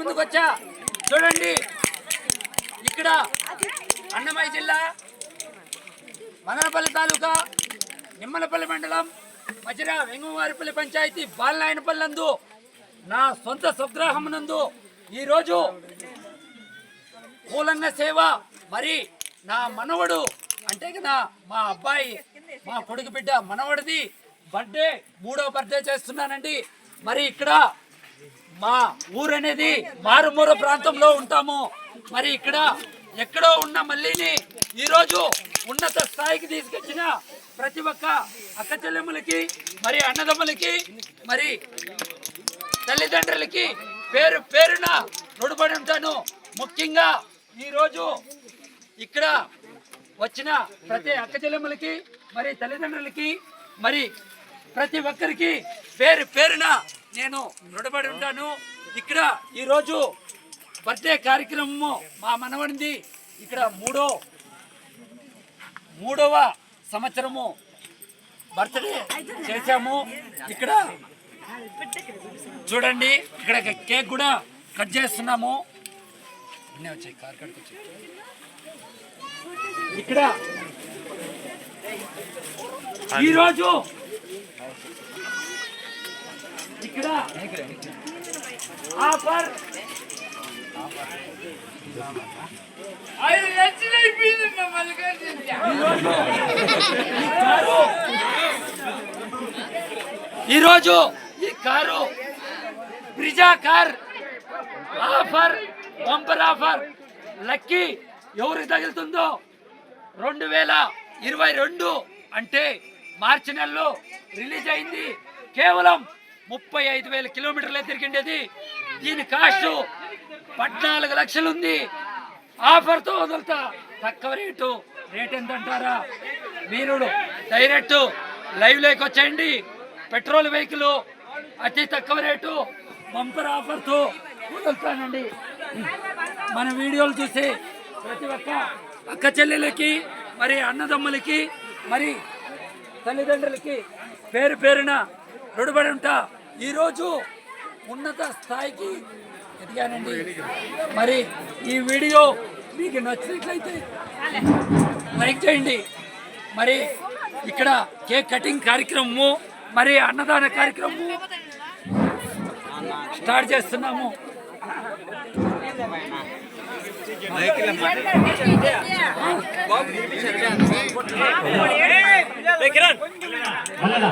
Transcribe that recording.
ముందుకు వచ్చా? చూడండి. ఇక్కడ అన్నమయ్య జిల్లా మదనపల్లి తాలూకా నిమ్మలపల్లి మండలం మధ్యన వెంగవారిపల్లి పంచాయతీ బాలనాయనపల్లి నందు నా సొంత స్వగ్రాహం నందు ఈరోజు పూలన్న సేవ. మరి నా మనవడు అంటే కదా మా అబ్బాయి మా కొడుకు బిడ్డ మనవడిది బర్త్డే మూడో బర్త్డే చేస్తున్నానండి. మరి ఇక్కడ మా ఊరు అనేది మారుమూర ప్రాంతంలో ఉంటాము. మరి ఇక్కడ ఎక్కడో ఉన్న మల్లిని ఈరోజు ఉన్నత స్థాయికి తీసుకొచ్చిన ప్రతి ఒక్క అక్క చెల్లెములకి మరి అన్నదమ్ములకి మరి తల్లిదండ్రులకి పేరు పేరున రుణపడి ఉంటాను ముఖ్యంగా ఈరోజు ఇక్కడ వచ్చిన ప్రతి అక్క చెల్లెములకి మరి తల్లిదండ్రులకి మరి ప్రతి ఒక్కరికి పేరు పేరున నేను రుణపడి ఉంటాను. ఇక్కడ ఈరోజు బర్త్డే కార్యక్రమము మా మనవడిది. ఇక్కడ మూడో మూడవ సంవత్సరము బర్త్డే చేశాము. ఇక్కడ చూడండి ఇక్కడ కేక్ కూడా కట్ చేస్తున్నాము. అన్నీ వచ్చాయి కార్ వచ్చాయి. ఇక్కడ ఈరోజు ఇక్కడ. ఆఫర్. ఐదు లక్షలు అయిపోయింది ఈరోజు ఈ car Brezza car offer bumper offer. Lucky ఎవరికి తగులుతుందో రెండు వేల ఇరవై రెండు అంటే మార్చి నెలలో రిలీజ్ అయింది. కేవలం ముప్పై ఐదు వేల కిలోమీటర్లే తిరిగిండేది. దీని కాస్ట్ పద్నాలుగు లక్షలు ఉంది ఆఫర్తో వదులుతా. తక్కువ రేటు. రేట్ ఎంత అంటారా మీరు డైరెక్ట్ లైవ్లోకి వచ్చేయండి. పెట్రోల్ వెహికల్ అతి తక్కువ రేటు. బంపర్ ఆఫర్తో వదులుతానండి. మన వీడియోలు చూసి ప్రతి ఒక్క అక్క చెల్లెలకి మరి అన్నదమ్ములకి మరి తల్లిదండ్రులకి పేరు పేరున రుడబడి ఉంటా. ఈరోజు ఉన్నత స్థాయికి ఎదిగానండి. మరి ఈ వీడియో మీకు నచ్చినట్లయితే లైక్ చేయండి. మరి ఇక్కడ కేక్ కటింగ్ కార్యక్రమము మరి అన్నదాన కార్యక్రమము స్టార్ట్ చేస్తున్నాము. మల్లన్న